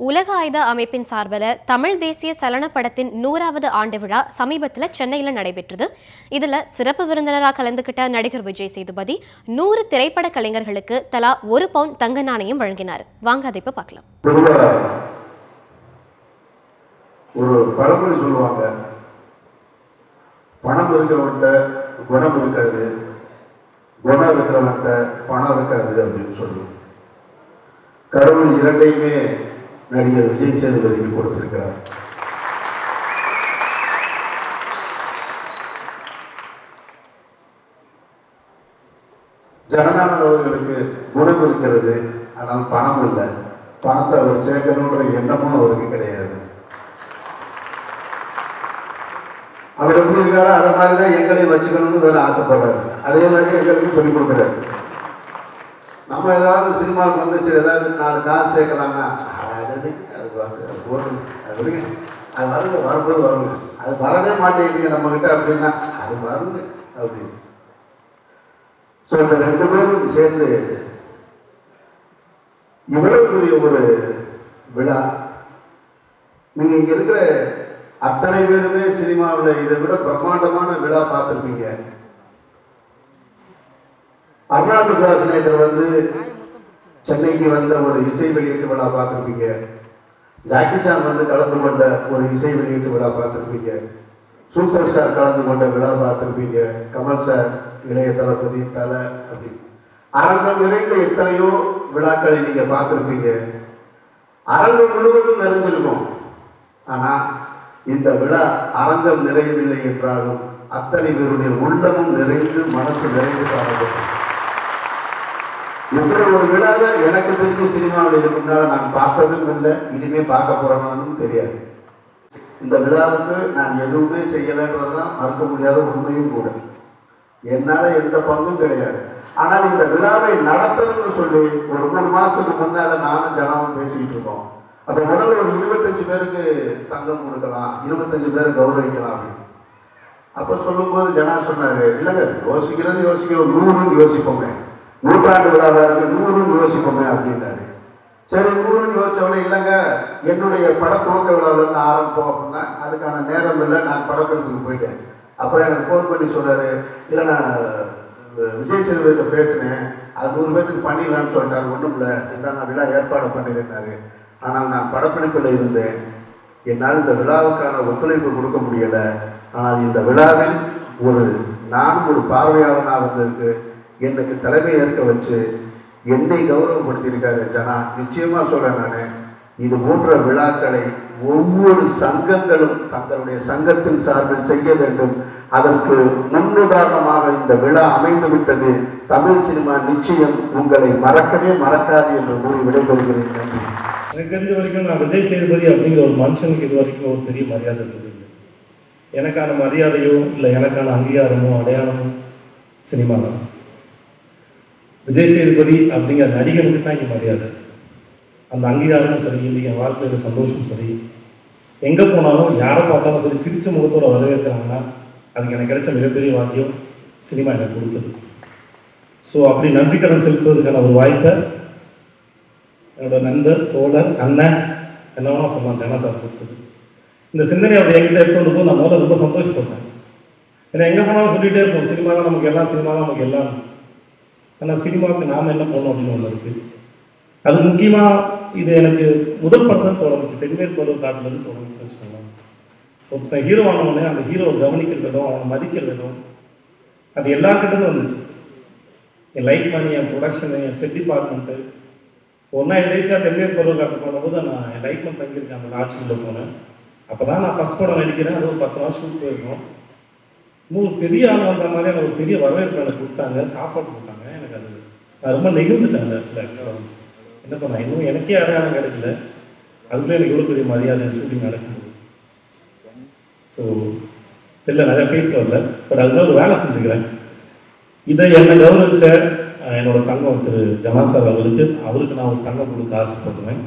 உலக ஆயுத அமைப்பின் சார்பில் தமிழ் தேசிய சலன படத்தின் நூறாவது ஆண்டு விழா சமீபத்தில் சென்னையில் நடைபெற்றது. இதில் சிறப்பு விருந்தினராக கலந்துக்கிட்ட நடிகர் விஜய் சேதுபதி நூறு திரைப்பட கலைஞர்களுக்கு தலா ஒரு பவுன் தங்க நாணயம் வழங்கினார். வாங்க அதை இப்போ பார்க்கலாம். ஒரு பரம்பரை சொல்லுவாங்க. பணம் இருக்கிறவன்ட்ட குணம் இருக்காது குணம் இருக்கிறவன்ட்ட பணம் இருக்காது அப்படின்னு சொல்லுவோம் கடவுள் இரண்டையுமே நடிகர் விஜய் சேதுபதிக்கு கொடுத்திருக்கிறார். ஜனநாதன் அவர்களுக்கு குணம் இருக்கிறது ஆனால் பணம் இல்லை. பணத்தை அவர் சேர்க்கணுன்ற எண்ணமும் அவருக்கு கிடையாது. அவர் எப்படி இருக்காரோ அதை மாதிரி தான் எங்களையும் வச்சுக்கணும்னு வேற ஆசைப்படுறாரு. அதே மாதிரி எங்களுக்கு சொல்லிக் கொடுக்குறாரு. நம்ம ஏதாவது சினிமாவுக்கு வந்துச்சு ஏதாவது நாலு காசு சேர்க்கலாம்னா அது அது அது வருங்க அது விடுங்க. அது வருங்க வரும்போது வருங்க. அது வரவே மாட்டேங்குதுங்க நம்ம கிட்ட அப்படின்னா அது வருங்க அப்படின்னு. ஸோ இந்த ரெண்டு பேரும் சேர்ந்து இவ்வளவுக்குரிய ஒரு விழா. நீங்க இங்க இருக்கிற அத்தனை பேருமே சினிமாவில் இதை விட பிரம்மாண்டமான விழா பார்த்துருப்பீங்க. அருணாச்சல சுவாசினேதர் வந்து சென்னைக்கு வந்த ஒரு இசை வெளியீட்டு விழா பார்த்துருப்பீங்க. ஜாக்கி சான் வந்து கலந்து கொண்ட ஒரு இசை வெளியீட்டு விழா பார்த்துருப்பீங்க. சூப்பர் ஸ்டார் கலந்து கொண்ட விழா பார்த்துருப்பீங்க. கமல் சார் இளைய தளபதி தலை அப்படி. அரங்கம் நிறைந்த எத்தனையோ விழாக்களை நீங்க பார்த்துருப்பீங்க. அரங்கம் முழுவதும் நிறைஞ்சிருக்கும். ஆனா இந்த விழா அரங்கம் நிறையவில்லை என்றாலும் அத்தனை பேருடைய உள்ளமும் நிறைந்து மனசு நிறைந்து காணப்படும். இப்படி ஒரு விழாவை எனக்கு தெரிஞ்ச சினிமாவில் இதுக்கு முன்னால நான் பார்த்ததும் இல்லை இனிமே பார்க்க போறேன்னு தெரியாது. இந்த விழாவுக்கு நான் எதுவுமே செய்யலைன்றதுதான் மறுக்க முடியாத உண்மையும் கூட. என்னால எந்த பங்கும் கிடையாது. ஆனால் இந்த விழாவை நடத்தணும்னு சொல்லி ஒரு மூணு மாசத்துக்கு முன்னால நானும் ஜனமும் பேசிக்கிட்டு இருக்கோம். அப்ப முதல்ல ஒரு இருபத்தஞ்சு பேருக்கு தங்கம் கொடுக்கலாம் இருபத்தஞ்சு பேரை கௌரவிக்கலாம் அப்படின்னு. சொல்லும் சொல்லும்போது ஜனா சொன்னாரு இல்லைங்க யோசிக்கிறது யோசிக்கிறோம் நூறுன்னு யோசிப்போமே. நூற்றாண்டு விழாவில் இருக்கு நூறுன்னு யோசிப்போமே அப்படின்னாரு சரி நூறுன்னு யோசிச்சவனே இல்லைங்க என்னுடைய பட துவக்க விழாவிலேருந்து ஆரம்பிப்போம் அப்படின்னா அதுக்கான நேரம் இல்லை நான் படப்பிடிப்புக்கு போயிட்டேன். அப்புறம் எனக்கு ஃபோன் பண்ணி சொல்கிறாரு இல்லை நான் விஜய் சேதுபதிட்ட பேசினேன். அது நூறு பேத்துக்கு பண்ணிடலான்னு சொல்லிட்டாரு. ஒன்றும் இல்லை இந்த நான் விழா ஏற்பாடு பண்ணியிருந்தாரு ஆனால் நான் படப்பிடிப்பில் இருந்தேன். என்னால் இந்த விழாவுக்கான ஒத்துழைப்பு கொடுக்க முடியலை. ஆனால் இந்த விழாவில் ஒரு நானும் ஒரு பார்வையாளனாக வந்திருக்கு. எனக்கு தலைமை ஏற்க வச்சு என்னை கௌரவப்படுத்தியிருக்காரு ஜனா. நிச்சயமா சொல்கிறேன் நான். இது போன்ற விழாக்களை ஒவ்வொரு சங்கங்களும் தங்களுடைய சங்கத்தின் சார்பில் செய்ய வேண்டும். அதற்கு முன்னுதாரணமாக இந்த விழா அமைந்து விட்டது தமிழ் சினிமா நிச்சயம் உங்களை மறக்கவே மறக்காது என்று கூறி விடைபெறுகிறேன். நன்றி. எனக்கு தெரிஞ்ச வரைக்கும் நான் விஜய் சேதுபதி அப்படிங்கிற ஒரு மனுஷனுக்கு இது வரைக்கும் ஒரு பெரிய மரியாதை இருந்தது எனக்கான மரியாதையோ இல்லை எனக்கான அங்கீகாரமோ அடையாளமோ சினிமா தான் விஜய் சேதுபதி அப்படிங்கிற நடிகருக்கு தான் இங்கே மரியாதை. அந்த அங்கீகாரமும் சரி இன்றைக்கி என் வாழ்க்கையில் சந்தோஷமும் சரி எங்கே போனாலும் யாரை பார்த்தாலும் சரி சிரிச்ச முகத்தோட வரவேற்கிறாங்கன்னா அதுக்கு எனக்கு கிடைச்ச மிகப்பெரிய வாக்கியம் சினிமா எனக்கு கொடுத்தது. ஸோ அப்படி நன்றி கடன் செலுத்துவதற்கான ஒரு வாய்ப்பை என்னோட நண்பர் தோழர் அண்ணன் என்ன சொன்னான் சொல்லலாம் சார் கொடுத்தது. இந்த சிந்தனை அவர் என்கிட்ட எடுத்துகிட்டு வந்த போது நான் முதல்ல ரொம்ப சந்தோஷப்பட்டேன். ஏன்னா எங்கே போனாலும் சொல்லிகிட்டே இருப்போம் சினிமா தான் நமக்கு எல்லாம் சினிமா தான் நமக்கு எல்லாம். ஆனால் சினிமாவுக்கு நாம் என்ன பண்ணோம் அப்படின்னு ஒன்று இருக்குது அது முக்கியமாக இது எனக்கு முதல் படத்தில் தொடங்குச்சு தென்மேற்கு பருவ காட்டிலேருந்து தொடங்குச்சு வச்சுக்கோங்க ஒருத்தன் ஹீரோ ஆனவனே அந்த ஹீரோவை கவனிக்கிற விதம் அவனை மதிக்கிற விதம் அது எல்லாருக்கிட்டும் வந்துச்சு. என் லைட் பண்ணி என் ப்ரொடக்ஷனு என் செட் டிபார்ட்மெண்ட்டு ஒன்றா எதேச்சா தென்மேற்கு பருவ காட்டு போனபோது நான் என் லைஃப் மணி தங்கியிருக்கேன். அந்த ஆட்சியில் போனேன். அப்போ தான் நான் ஃபஸ்ட் படம் நடிக்கிறேன். அது ஒரு பத்து நாள் ஷூட் போயிருக்கோம் இன்னும் பெரிய ஆள் வந்த மாதிரி எனக்கு ஒரு பெரிய வரவேற்பு எனக்கு கொடுத்தாங்க. சாப்பாடு கொடுத்தாங்க எனக்கு அது நான் ரொம்ப நெகிழ்ந்துட்டேன் அந்த இடத்துல ஆக்சுவலாக என்ன பண்ண இன்னும் எனக்கே அடையாளம் கிடைக்கல. அதுக்குள்ளே எனக்கு இவ்வளோ பெரிய மரியாதை ஷூட்டிங் நடக்கும்போது ஸோ தெரியல நிறைய பேச வரல. பட் அதுல ஒரு வேலை செஞ்சுக்கிறேன். இதை என்னை கௌரவிச்ச என்னோட தங்கம் திரு ஜனாசார் அவருக்கு அவருக்கு நான் ஒரு தங்கம் கொடுக்க ஆசைப்படுவேன்.